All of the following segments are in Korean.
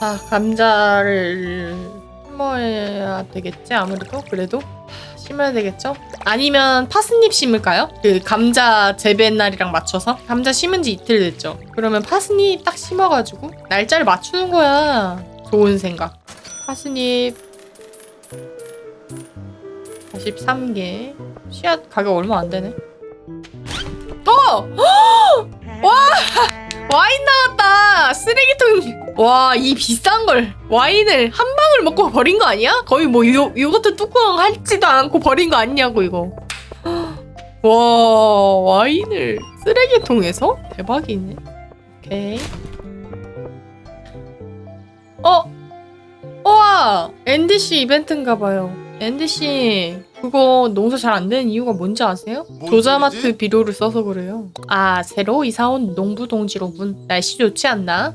아 감자를 심어야 되겠지 아무래도 그래도 심어야 되겠죠? 아니면 파스잎 심을까요? 그 감자 재배 날이랑 맞춰서 감자 심은 지 이틀 됐죠. 그러면 파스잎 딱 심어가지고 날짜를 맞추는 거야. 좋은 생각. 파스잎 43개 씨앗 가격 얼마 안 되네. 어! 와! 와인 나왔다! 쓰레기통! 와, 이 비싼 걸. 와인을 한 방울 먹고 버린 거 아니야? 거의 뭐 요, 요거트 뚜껑 할지도 않고 버린 거 아니냐고, 이거. 와, 와인을 쓰레기통에서? 대박이네. 오케이. 어? 우와! NDC 이벤트인가 봐요. NDC 그거 농사 잘 안 되는 이유가 뭔지 아세요? 뭔 조자마트? 비료를 써서 그래요. 아, 새로 이사온 농부 동지로군. 날씨 좋지 않나?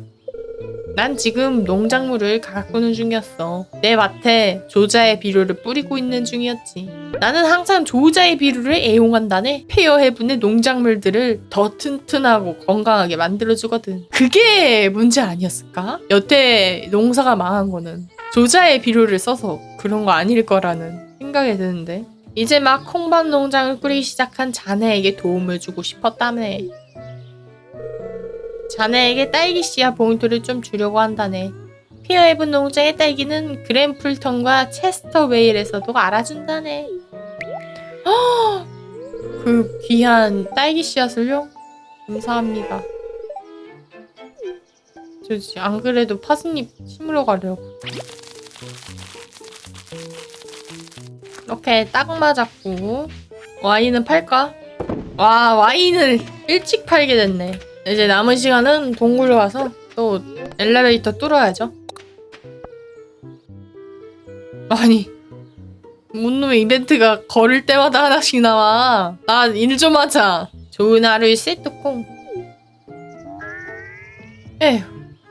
난 지금 농작물을 가꾸는 중이었어. 내 밭에 조자의 비료를 뿌리고 있는 중이었지. 나는 항상 조자의 비료를 애용한다네. 페어헤븐의 농작물들을 더 튼튼하고 건강하게 만들어주거든. 그게 문제 아니었을까? 여태 농사가 망한 거는 조자의 비료를 써서 그런 거 아닐 거라는 생각이 드는데. 이제 막 콩밭 농장을 꾸리기 시작한 자네에게 도움을 주고 싶었다네. 자네에게 딸기 씨앗 봉투를 좀 주려고 한다네. 피어헤븐 농장의 딸기는 그랜풀턴과 체스터 웨일에서도 알아준다네. 헉! 그 귀한 딸기 씨앗을요? 감사합니다. 저지 안 그래도 파스잎 심으러 가려고. 이렇게 딱 맞았고 와인은 팔까? 와 와인을 일찍 팔게 됐네. 이제 남은 시간은 동굴로 가서 또 엘리베이터 뚫어야죠. 아니 뭔놈의 이벤트가 걸을 때마다 하나씩 나와. 난 일 좀 하자. 좋은 하루의 세트콩. 에휴,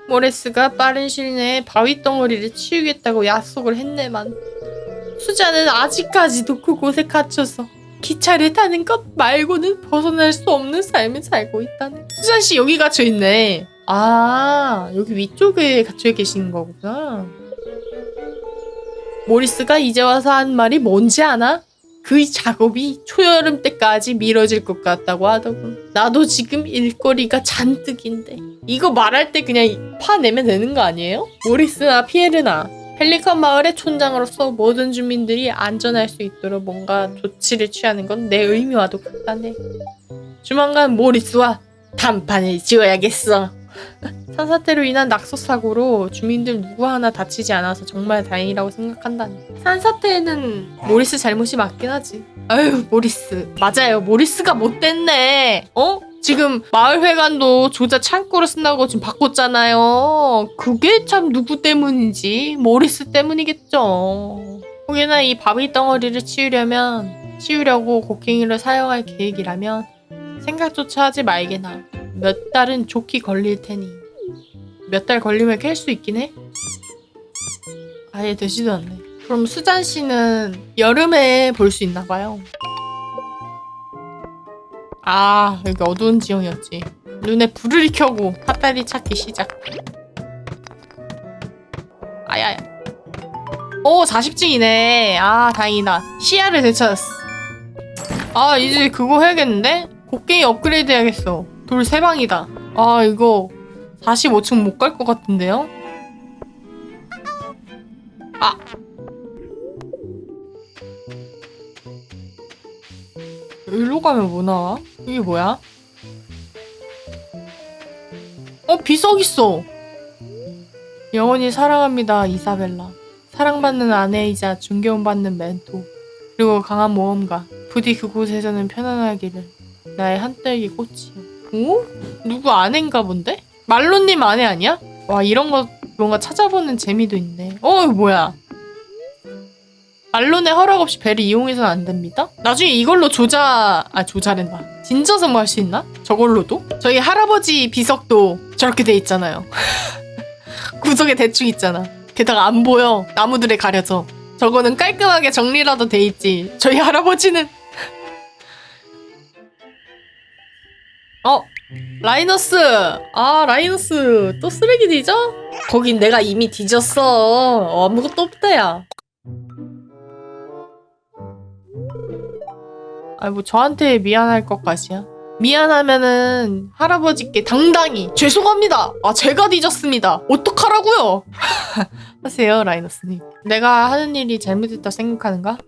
모레스가 빠른 시일 내에 바위 덩어리를 치우겠다고 약속을 했네만. 수자는 아직까지도 그곳에 갇혀서 기차를 타는 것 말고는 벗어날 수 없는 삶을 살고 있다네. 수잔 씨 여기 갇혀 있네. 아 여기 위쪽에 갇혀 계신 거구나. 모리스가 이제 와서 한 말이 뭔지 아나? 그 작업이 초여름 때까지 미뤄질 것 같다고 하더군. 나도 지금 일거리가 잔뜩인데 이거 말할 때 그냥 파내면 되는 거 아니에요? 모리스나 피에르나 펠리컨 마을의 촌장으로서 모든 주민들이 안전할 수 있도록 뭔가 조치를 취하는 건 내 의미와도 같다네. 조만간 모리스와 단판을 지어야겠어. 산사태로 인한 낙서 사고로 주민들 누구 하나 다치지 않아서 정말 다행이라고 생각한다네. 산사태는 모리스 잘못이 맞긴 하지. 아유 모리스 맞아요 모리스가 못됐네. 어? 지금 마을회관도 조자 창고로 쓴다고 지금 바꿨잖아요. 그게 참 누구 때문인지 모리스 때문이겠죠. 혹여나 이 바위 덩어리를 치우려면 치우려고 곡괭이를 사용할 계획이라면 생각조차 하지 말게나. 몇 달은 좋게 걸릴 테니. 몇 달 걸리면 캘 수 있긴 해? 아예 되지도 않네. 그럼 수잔 씨는 여름에 볼 수 있나 봐요. 아, 여기 어두운 지형이었지. 눈에 불을 켜고 핫다리 찾기 시작. 아야야. 오, 40층이네. 아, 다행이다. 시야를 되찾았어. 아, 이제 그거 해야겠는데? 곡괭이 업그레이드 해야겠어. 돌 3방이다. 아, 이거 45층 못 갈 것 같은데요? 아! 여기로 가면 뭐 나와? 이게 뭐야? 어, 비석 있어! 영원히 사랑합니다, 이사벨라. 사랑받는 아내이자 존경받는 멘토. 그리고 강한 모험가. 부디 그곳에서는 편안하기를. 나의 한떨기 꽃이요. 오? 누구 아내인가 본데? 말로님 아내 아니야? 와, 이런 거 뭔가 찾아보는 재미도 있네. 어, 뭐야? 말론의 허락 없이 배를 이용해서는 안 됩니다. 나중에 이걸로 조자 아 조자랜다. 진저승 할수 있나? 저걸로도? 저희 할아버지 비석도 저렇게 돼 있잖아요. 구석에 대충 있잖아. 게다가 안 보여. 나무들에 가려져. 저거는 깔끔하게 정리라도 돼 있지. 저희 할아버지는 어 라이너스! 아, 라이너스. 또 쓰레기 뒤져? 거긴 내가 이미 뒤졌어. 어, 아무것도 없다, 야. 아이, 뭐, 저한테 미안할 것까지야. 미안하면은 할아버지께 당당히 죄송합니다. 아, 제가 뒤졌습니다. 어떡하라고요? 하세요, 라이너스님. 내가 하는 일이 잘못됐다 생각하는가?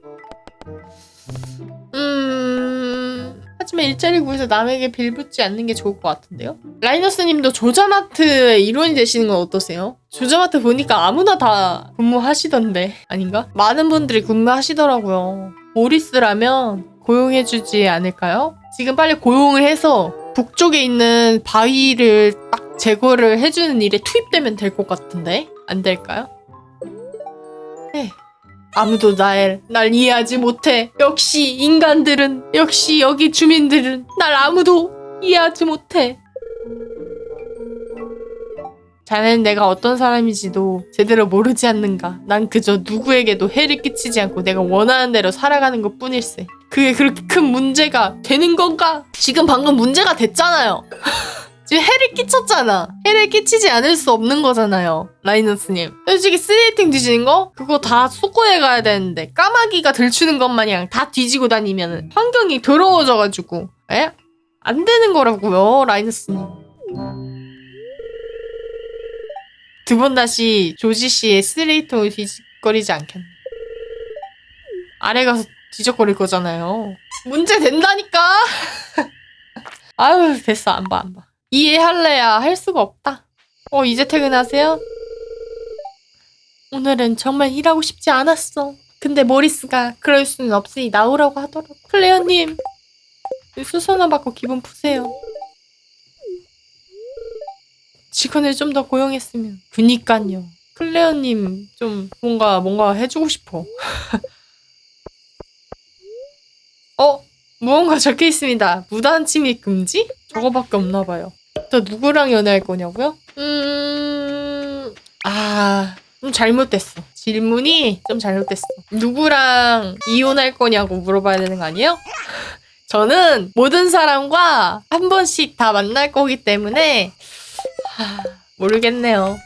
음... 하지만 일자리 구해서 남에게 빌붙지 않는 게 좋을 것 같은데요? 라이너스님도 조자마트의 일원이 되시는 건 어떠세요? 조자마트 보니까 아무나 다 근무하시던데 아닌가? 많은 분들이 근무하시더라고요. 모리스라면 고용해주지 않을까요? 지금 빨리 고용을 해서 북쪽에 있는 바위를 딱 제거를 해주는 일에 투입되면 될 것 같은데 안 될까요? 네. 아무도 날, 날 이해하지 못해. 역시 인간들은, 역시 여기 주민들은 날 아무도 이해하지 못해. 자네는 내가 어떤 사람인지도 제대로 모르지 않는가. 난 그저 누구에게도 해를 끼치지 않고 내가 원하는 대로 살아가는 것 뿐일세. 그게 그렇게 큰 문제가 되는 건가? 지금 방금 문제가 됐잖아요. 지금 해를 끼쳤잖아. 해를 끼치지 않을 수 없는 거잖아요. 라이너스님. 솔직히 쓰레이팅 뒤지는 거? 그거 다 수거해 가야 되는데 까마귀가 들추는 것 마냥 다 뒤지고 다니면 환경이 더러워져가지고 에? 안 되는 거라고요. 라이너스님. 두 번 다시 조지 씨의 쓰레기통을 뒤적거리지 않겠네. 아래 가서 뒤적거릴 거잖아요. 문제 된다니까? 아유, 됐어. 안 봐, 안 봐. 이해할래야 할 수가 없다. 어, 이제 퇴근하세요? 오늘은 정말 일하고 싶지 않았어. 근데 모리스가 그럴 수는 없으니 나오라고 하더라고. 클레어님, 수선화 받고 기분 푸세요. 직원을 좀 더 고용했으면. 그니깐요. 클레어님 좀 뭔가 뭔가 해주고 싶어. 어? 무언가 적혀 있습니다. 무단 침입 금지? 저거밖에 없나 봐요. 저 누구랑 연애할 거냐고요? 음... 아... 좀 잘못됐어. 질문이 좀 잘못됐어. 누구랑 이혼할 거냐고 물어봐야 되는 거 아니에요? 저는 모든 사람과 한 번씩 다 만날 거기 때문에 하... 모르겠네요.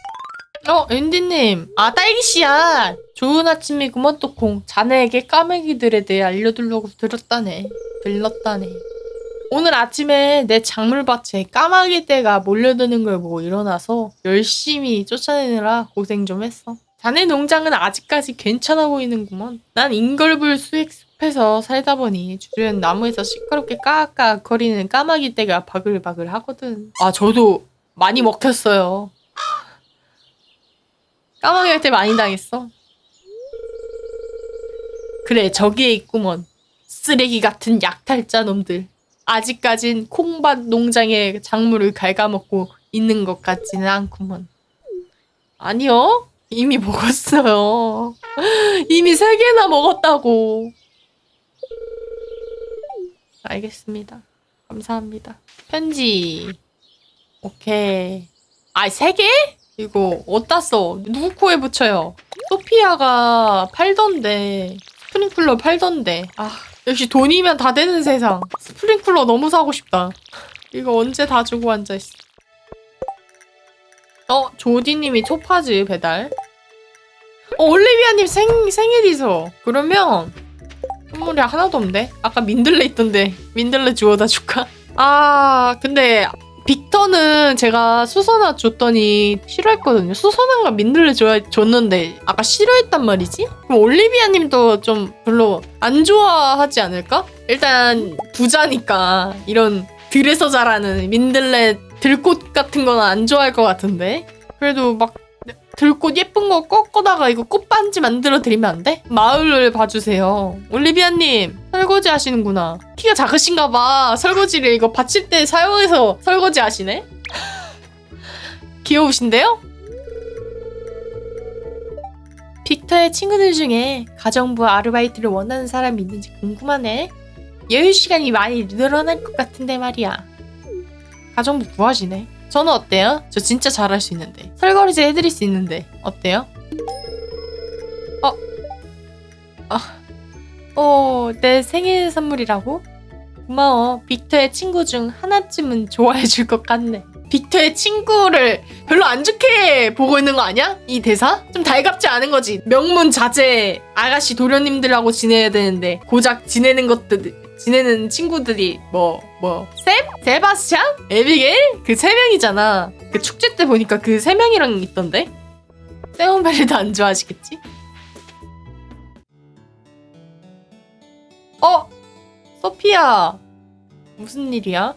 어, 앤디님. 아, 딸기씨야. 좋은 아침이구먼, 또콩. 자네에게 까매기들에 대해 알려두려고 들었다네. 들렀다네. 오늘 아침에 내 작물밭에 까마귀 떼가 몰려드는 걸 보고 일어나서 열심히 쫓아내느라 고생 좀 했어. 자네 농장은 아직까지 괜찮아 보이는구먼. 난 인걸불 수익숲에서 살다 보니 주변 나무에서 시끄럽게 까악까악 거리는 까마귀 떼가 바글바글 하거든. 아, 저도 많이 먹혔어요. 까마귀한테 많이 당했어. 그래, 저기에 있구먼. 쓰레기 같은 약탈자 놈들. 아직까진 콩밭 농장의 작물을 갉아먹고 있는 것 같지는 않구먼. 아니요. 이미 먹었어요. 이미 세 개나 먹었다고. 알겠습니다. 감사합니다. 편지. 오케이. 아, 세 개? 이거 어디다 써? 누구 코에 붙여요? 소피아가 팔던데 스프링쿨러 팔던데. 아 역시 돈이면 다 되는 세상. 스프링쿨러 너무 사고 싶다. 이거 언제 다 주고 앉아있어? 어 조디님이 초파즈 배달? 어 올리비아님 생, 생일이죠 그러면 선물이 하나도 없네? 아까 민들레 있던데. 민들레 주워다 줄까? 아 근데 빅터는 제가 수선화 줬더니 싫어했거든요. 수선화가 민들레 좋아, 줬는데 아까 싫어했단 말이지? 그럼 올리비아 님도 좀 별로 안 좋아하지 않을까? 일단 부자니까 이런 들에서 자라는 민들레 들꽃 같은 거는 안 좋아할 것 같은데 그래도 막 들꽃 예쁜 거 꺾어다가 이거 꽃반지 만들어 드리면 안 돼? 마을을 봐주세요. 올리비아님 설거지 하시는구나. 키가 작으신가 봐. 설거지를 이거 받칠 때 사용해서 설거지 하시네? 귀여우신데요? 빅터의 친구들 중에 가정부 아르바이트를 원하는 사람이 있는지 궁금하네. 여유 시간이 많이 늘어날 것 같은데 말이야. 가정부 구하시네. 저는 어때요? 저 진짜 잘할 수 있는데. 설거지 해드릴 수 있는데. 어때요? 어? 아, 어, 내 생일 선물이라고? 고마워. 빅터의 친구 중 하나쯤은 좋아해 줄 것 같네. 빅터의 친구를 별로 안 좋게 보고 있는 거 아니야? 이 대사? 좀 달갑지 않은 거지. 명문 자제 아가씨 도련님들하고 지내야 되는데 고작 지내는 것들 지내는 친구들이 뭐 뭐 샘? 세바스찬? 에비게일? 그 세 명이잖아. 그 축제 때 보니까 그 세 명이랑 있던데. 세온베리도 안 좋아하시겠지? 어? 소피아 무슨 일이야?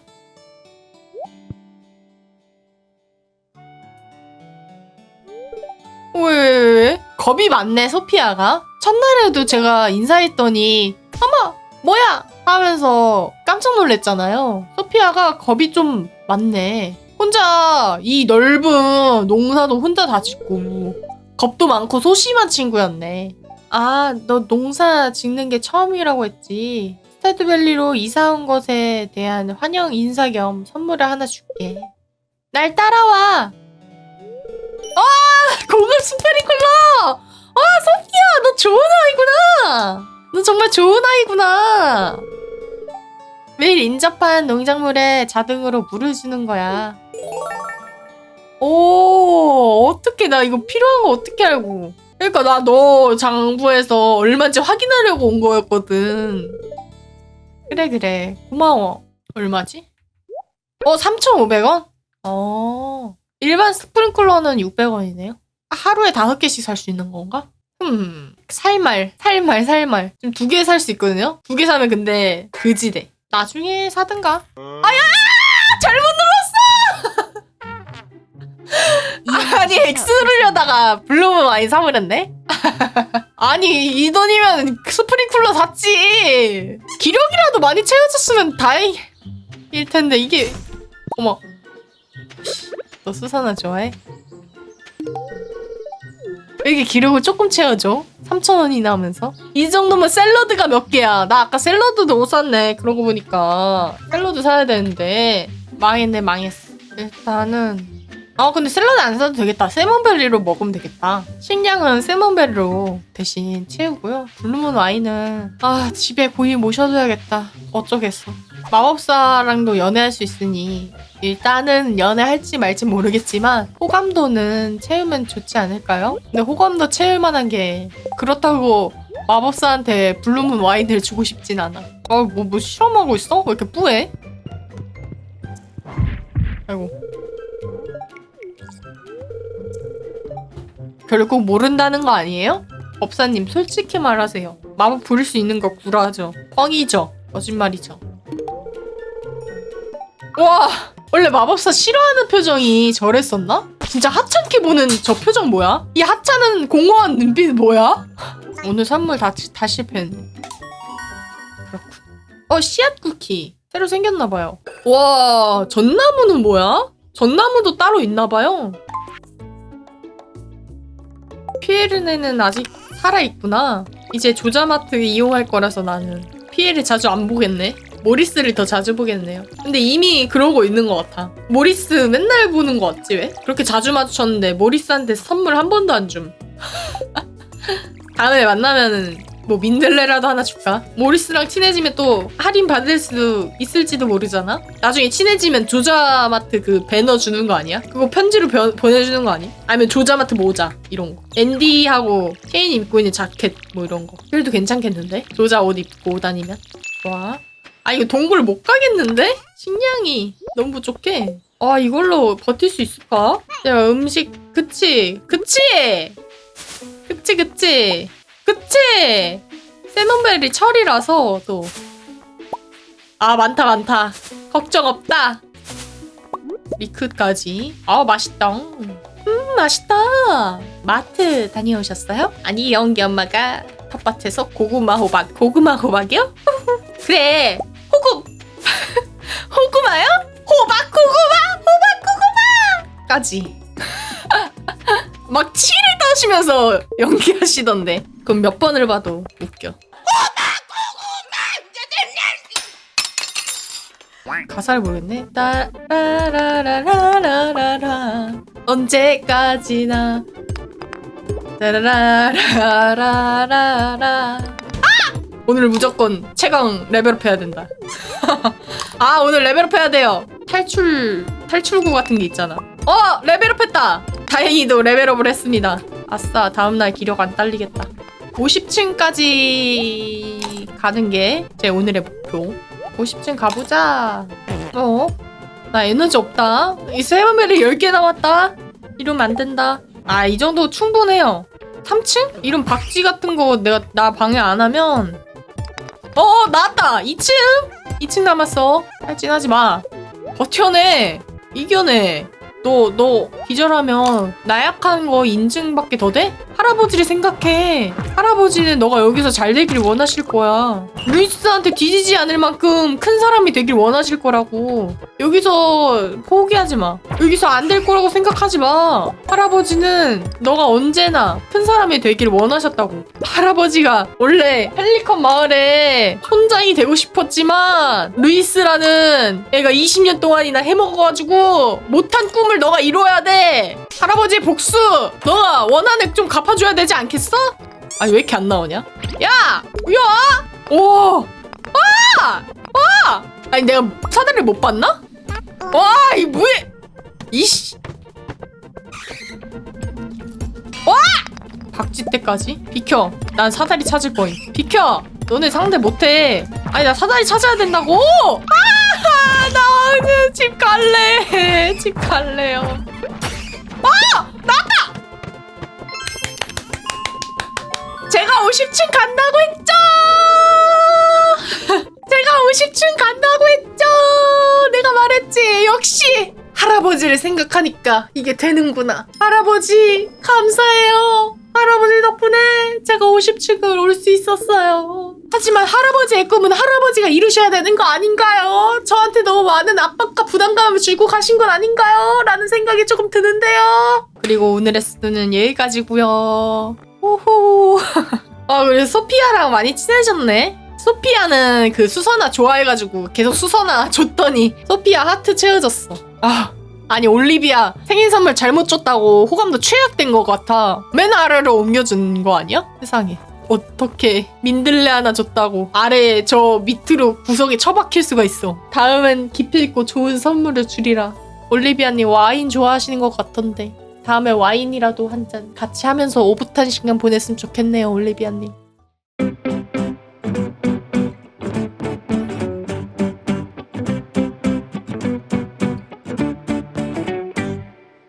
왜, 왜, 왜, 왜? 겁이 많네, 소피아가. 첫날에도 제가 인사했더니, 어머, 뭐야! 하면서 깜짝 놀랐잖아요. 소피아가 겁이 좀 많네. 혼자 이 넓은 농사도 혼자 다 짓고, 겁도 많고 소심한 친구였네. 아, 너 농사 짓는 게 처음이라고 했지. 스타드밸리로 이사 온 것에 대한 환영 인사 겸 선물을 하나 줄게. 날 따라와. 아, 고급 스프링클러! 아, 소피야, 너 좋은 아이구나! 너 정말 좋은 아이구나! 매일 인접한 농작물에 자동으로 물을 주는 거야. 오, 어떻게 나 이거 필요한 거 어떻게 알고? 그러니까 나 너 장부에서 얼마인지 확인하려고 온 거였거든. 그래 그래 고마워. 얼마지? 어 3,500원? 어 일반 스프링클러는 600원이네요. 하루에 다섯 개씩 살 수 있는 건가? 음 살말 살말 살말 지금 두 개 살 수 있거든요. 두 개 사면 근데 그지대. 나중에 사든가. 아야 잘못 눌렀어. 아니 X 누르려다가 블루문 와인 사버렸네. 아니 이 돈이면 스프링쿨러 샀지. 기력이라도 많이 채워졌으면 다행일 텐데 이게 어머. 너 수산화 좋아해? 왜 이렇게 기력을 조금 채워줘? 3,000원이나 하면서? 이 정도면 샐러드가 몇 개야? 나 아까 샐러드도 못 샀네. 그러고 보니까 샐러드 사야 되는데 망했네 망했어. 일단은 아 근데 샐러드 안 사도 되겠다. 세몬베리로 먹으면 되겠다. 식량은 세몬베리로 대신 채우고요. 블루문 와인은 아 집에 고이 모셔둬야겠다. 어쩌겠어. 마법사랑도 연애할 수 있으니 일단은 연애할지 말지 모르겠지만 호감도는 채우면 좋지 않을까요? 근데 호감도 채울 만한 게 그렇다고 마법사한테 블루문 와인을 주고 싶진 않아. 어, 뭐, 뭐 실험하고 있어? 왜 이렇게 뿌해? 아이고. 결국 모른다는 거 아니에요? 법사님 솔직히 말하세요. 마법 부릴 수 있는 거 구라죠. 뻥이죠. 거짓말이죠. 와 원래 마법사 싫어하는 표정이 저랬었나? 진짜 하찮게 보는 저 표정 뭐야? 이 하찮은 공허한 눈빛 뭐야? 오늘 선물 다, 다 실패했네. 그렇군. 어 씨앗 쿠키 새로 생겼나봐요. 와 전나무는 뭐야? 전나무도 따로 있나봐요. 피에르네는 아직 살아있구나. 이제 조자마트 이용할 거라서 나는 피에를 자주 안 보겠네. 모리스를 더 자주 보겠네요. 근데 이미 그러고 있는 것 같아. 모리스 맨날 보는 것 같지 왜? 그렇게 자주 마주쳤는데 모리스한테 선물 한 번도 안 줌. 다음에 만나면은 뭐 민들레라도 하나 줄까? 모리스랑 친해지면 또 할인 받을 수 있을지도 모르잖아? 나중에 친해지면 조자마트 그 배너 주는 거 아니야? 그거 편지로 벼- 보내주는 거 아니? 아니면 조자마트 모자 이런 거 앤디하고 케인이 입고 있는 자켓 뭐 이런 거 그래도 괜찮겠는데? 조자 옷 입고 다니면 좋 아아 이거 동굴 못 가겠는데? 식량이 너무 부족해. 아 이걸로 버틸 수 있을까? 야 음식 그치? 그치? 그치 그치? 그치? 세몬벨이 철이라서 또. 아 많다 많다. 걱정 없다. 리크까지. 아 맛있다. 음 맛있다. 마트 다녀오셨어요? 아니 영기 엄마가 텃밭에서 고구마 호박 고구마 호박이요? 그래 호구 호구마요? 호박 고구마 호박 고구마까지. 막 치를 떠시면서 연기하시던데. 그럼 몇 번을 봐도 웃겨. 가사를 모르겠네. 따라라라라라라 언제까지나 따라라라라라 아! 오늘 무조건 최강 레벨업 해야 된다 아 오늘 레벨업 해야 돼요. 탈출 탈출구 같은 게 있잖아. 어 레벨업 했다. 다행히도 레벨업을 했습니다. 아싸 다음날 기력 안 딸리겠다. 50층까지 가는 게 제 오늘의 목표. 50층 가보자. 어? 나 에너지 없다. 이 세븐벨이 10개 남았다. 이러면 안 된다. 아, 이 정도 충분해요. 3층? 이런 박쥐 같은 거 내가 나 방해 안 하면 어, 어 나왔다. 2층? 2층 남았어. 탈진하지 마. 버텨내. 이겨내. 너, 너 기절하면 나약한 거 인증밖에 더 돼? 할아버지를 생각해. 할아버지는 너가 여기서 잘 되기를 원하실 거야. 루이스한테 뒤지지 않을 만큼 큰 사람이 되길 원하실 거라고. 여기서 포기하지 마. 여기서 안 될 거라고 생각하지 마. 할아버지는 너가 언제나 큰 사람이 되기를 원하셨다고. 할아버지가 원래 헬리컨 마을에 손장이 되고 싶었지만 루이스라는 애가 20년 동안이나 해먹어가지고 못한 꿈을 너가 이뤄야 돼. 할아버지의 복수 너가 원하는 좀 갚아줘야 되지 않겠어? 아니 왜 이렇게 안 나오냐? 야! 야! 오! 와! 와! 아니 내가 사다리를 못 봤나? 와! 이 뭐해? 이씨! 와! 박쥐 때까지? 비켜. 난 사다리 찾을 거임. 비켜. 너네 상대 못해. 아니 나 사다리 찾아야 된다고. 아! 나 오늘 집 갈래. 집 갈래요. 아! 나왔다. 제가 50층 간다고 했죠. 제가 50층 간다고 했죠. 내가 말했지. 역시 할아버지를 생각하니까 이게 되는구나. 할아버지 감사해요. 할아버지 덕분에 제가 50층을 올 수 있었어요. 하지만 할아버지의 꿈은 할아버지가 이루셔야 되는 거 아닌가요? 저한테 너무 많은 압박과 부담감을 주고 가신 건 아닌가요? 라는 생각이 조금 드는데요. 그리고 오늘의 수는 여기까지고요. 오호. 아 그래서 소피아랑 많이 친해졌네. 소피아는 그 수선아 좋아해가지고 계속 수선아 줬더니 소피아 하트 채워졌어. 아 아니 올리비아 생일 선물 잘못 줬다고 호감도 최악된 것 같아. 맨 아래로 옮겨준 거 아니야? 세상에. 어떻게 민들레 하나 줬다고 아래에 저 밑으로 구석에 처박힐 수가 있어. 다음엔 기필코 좋은 선물을 주리라. 올리비아님 와인 좋아하시는 것 같던데 다음에 와인이라도 한 잔 같이 하면서 오붓한 시간 보냈으면 좋겠네요 올리비아님.